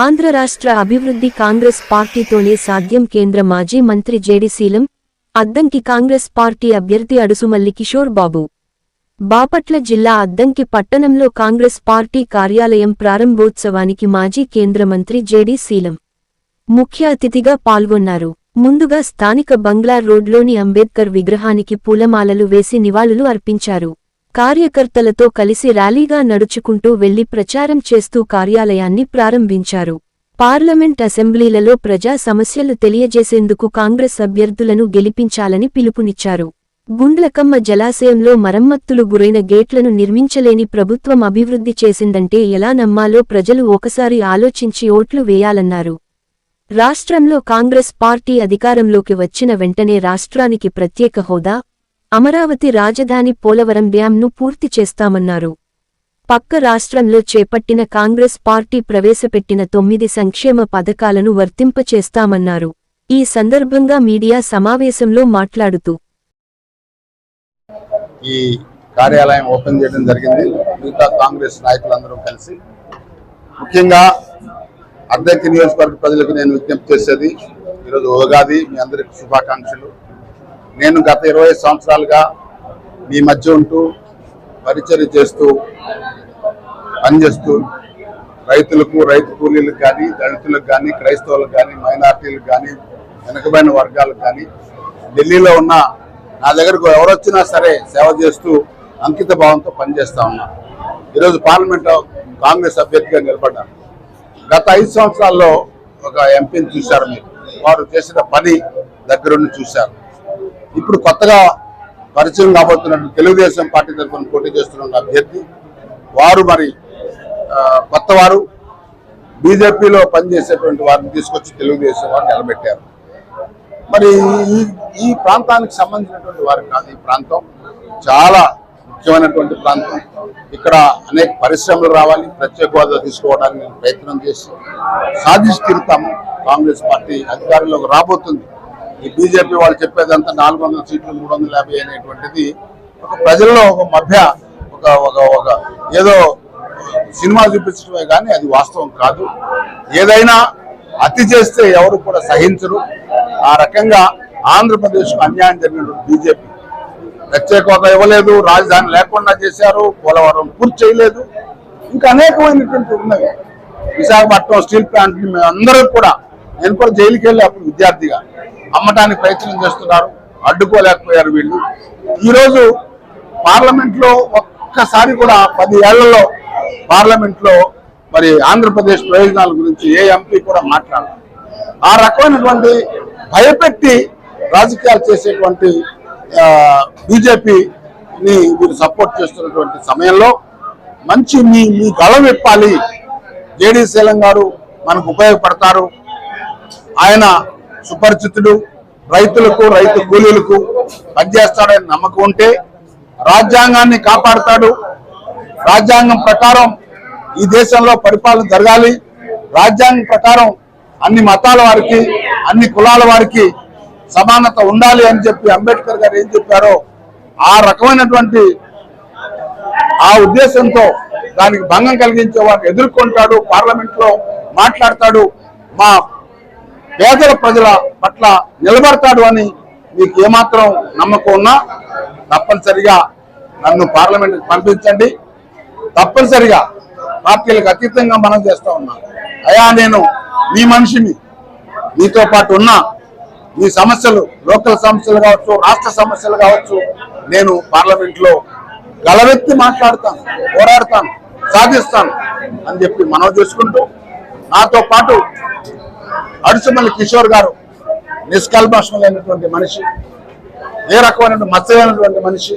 ఆంధ్ర రాష్ట్ర అభివృద్ధి కాంగ్రెస్ పార్టీతోనే సాధ్యం కేంద్ర మాజీ మంత్రి జేడిశీలం అద్దంకి కాంగ్రెస్ పార్టీ అభ్యర్థి అడుసుమల్లి కిషోర్ బాబు. బాపట్ల జిల్లా అద్దంకి పట్టణంలో కాంగ్రెస్ పార్టీ కార్యాలయం ప్రారంభోత్సవానికి మాజీ కేంద్ర మంత్రి జేడిశీలం ముఖ్య అతిథిగా పాల్గొన్నారు. ముందుగా స్థానిక బంగ్లా రోడ్లోని అంబేద్కర్ విగ్రహానికి పూలమాలలు వేసి నివాళులు అర్పించారు. కార్యకర్తలతో కలిసి ర్యాలీగా నడుచుకుంటూ వెళ్ళి ప్రచారం చేస్తూ కార్యాలయాన్ని ప్రారంభించారు. పార్లమెంట్ అసెంబ్లీలలో ప్రజా సమస్యలు తెలియజేసేందుకు కాంగ్రెస్ అభ్యర్థులను గెలిపించాలని పిలుపునిచ్చారు. గుండ్లకమ్మ జలాశయంలో మరమ్మత్తులు గురైన గేట్లను నిర్మించలేని ప్రభుత్వం అభివృద్ధి చేసిందంటే ఎలా నమ్మాలో ప్రజలు ఒకసారి ఆలోచించి ఓట్లు వేయాలన్నారు. రాష్ట్రంలో కాంగ్రెస్ పార్టీ అధికారంలోకి వచ్చిన వెంటనే రాష్ట్రానికి ప్రత్యేక హోదా అమరావతి రాజధాని పోలవరం డ్యాంను పూర్తి చేస్తామన్నారు. పక్క రాష్ట్రంలో చేపట్టిన కాంగ్రెస్ పార్టీ ప్రవేశపెట్టిన తొమ్మిది సంక్షేమ పథకాలను వర్తింపచేస్తామన్నారు. ఈ సందర్భంగా మీడియా సమావేశంలో మాట్లాడుతూ ఈ కార్యాలయం ఓపెన్ చేయడం జరిగింది. మిగతా కాంగ్రెస్ నాయకులందరూ కలిసి. ముఖ్యంగా అద్దెకి నియోజకవర్గ ప్రజలకు నేను విజ్ఞప్తి చేసేది ఈరోజు ఉగాది మీ అందరికి శుభాకాంక్షలు. నేను గత ఇరవై సంవత్సరాలుగా మీ మధ్య ఉంటూ పరిచర్య చేస్తూ పనిచేస్తూ రైతులకు రైతు కూలీలకు కానీ దళితులకు కానీ క్రైస్తవులకు కానీ మైనార్టీలకు కానీ వెనుకబడిన వర్గాలకు కానీ ఢిల్లీలో ఉన్న నా దగ్గరకు ఎవరు వచ్చినా సరే సేవ చేస్తూ అంకిత భావంతో పనిచేస్తా ఉన్నా. ఈరోజు పార్లమెంట్ కాంగ్రెస్ అభ్యర్థిగా నిలబడ్డాను. గత ఐదు సంవత్సరాల్లో ఒక ఎంపీని చూశారు మీరు. వారు చేసిన పని దగ్గరుండి చూశారు. ఇప్పుడు కొత్తగా పరిచయం కాబోతున్నట్టు తెలుగుదేశం పార్టీ తరఫున పోటీ చేస్తున్న అభ్యర్థి వారు మరి కొత్త వారు బీజేపీలో పనిచేసేటువంటి వారిని తీసుకొచ్చి తెలుగుదేశం వారు నిలబెట్టారు. మరి ఈ ఈ ప్రాంతానికి సంబంధించినటువంటి వారు కాదు ఈ ప్రాంతం. చాలా ముఖ్యమైనటువంటి ప్రాంతం. ఇక్కడ అనేక పరిశ్రమలు రావాలి ప్రత్యేక హోదా తీసుకోవడానికి నేను ప్రయత్నం చేసి సాధించి కాంగ్రెస్ పార్టీ అధికారంలోకి రాబోతుంది. ఈ బీజేపీ వాళ్ళు చెప్పేదంతా నాలుగు వందల సీట్లు మూడు వందల యాభై అనేటువంటిది ఒక ప్రజల్లో ఒక మధ్య ఒక ఒక ఒక ఏదో సినిమా చూపించడమే కానీ అది వాస్తవం కాదు. ఏదైనా అతి చేస్తే ఎవరు కూడా సహించరు. ఆ రకంగా ఆంధ్రప్రదేశ్కు అన్యాయం జరిగినటువంటి బీజేపీ ప్రత్యేక హోదా ఇవ్వలేదు రాజధాని లేకుండా చేశారు పోలవరం పూర్తి చేయలేదు. ఇంకా అనేకమైనటువంటి ఉన్నవి విశాఖపట్నం స్టీల్ ప్లాంట్ అందరూ కూడా నేను కూడా జైలుకి వెళ్ళి అప్పుడు విద్యార్థిగా. అమ్మటానికి ప్రయత్నం చేస్తున్నారు. అడ్డుకోలేకపోయారు వీళ్ళు. ఈరోజు పార్లమెంట్లో ఒక్కసారి కూడా పది ఏళ్ళలో పార్లమెంట్లో మరి ఆంధ్రప్రదేశ్ ప్రయోజనాల గురించి ఏ ఎంపీ కూడా మాట్లాడారు ఆ రకమైనటువంటి భయపెట్టి రాజకీయాలు చేసేటువంటి బీజేపీని మీరు సపోర్ట్ చేస్తున్నటువంటి సమయంలో మంచి మీ మీ గళం విప్పాలి. జేడీ శీలం గారు మనకు ఉపయోగపడతారు. ఆయన సుపరిచితులు రైతులకు రైతు కూలీలకు పనిచేస్తాడని నమ్మకం ఉంటే రాజ్యాంగాన్ని కాపాడుతాడు. రాజ్యాంగం ప్రకారం ఈ దేశంలో పరిపాలన జరగాలి. రాజ్యాంగం ప్రకారం అన్ని మతాల వారికి అన్ని కులాల వారికి సమానత ఉండాలి అని చెప్పి అంబేద్కర్ గారు ఏం చెప్పారో ఆ రకమైనటువంటి ఆ ఉద్దేశంతో దానికి భంగం కలిగించే వారిని ఎదుర్కొంటాడు పార్లమెంట్లో మాట్లాడతాడు. మా పేదల ప్రజల పట్ల నిలబడతాడు అని మీకు ఏమాత్రం నమ్మకం ఉన్నా తప్పనిసరిగా నన్ను పార్లమెంట్కి పంపించండి. తప్పనిసరిగా పార్టీలకు అతీతంగా మనం చేస్తూ ఉన్నా. అయా నేను మీ మనిషిని మీతో పాటు ఉన్నా మీ సమస్యలు లోకల్ సమస్యలు కావచ్చు రాష్ట్ర సమస్యలు కావచ్చు నేను పార్లమెంట్లో గలవెత్తి మాట్లాడతాను పోరాడతాను సాధిస్తాను అని చెప్పి మనం చేసుకుంటూ నాతో పాటు అడుసుమల్లి కిషోర్ గారు నిష్కల్మషమైనటువంటి మనిషి ఏ రకమైనటువంటి మత్స్యమైనటువంటి మనిషి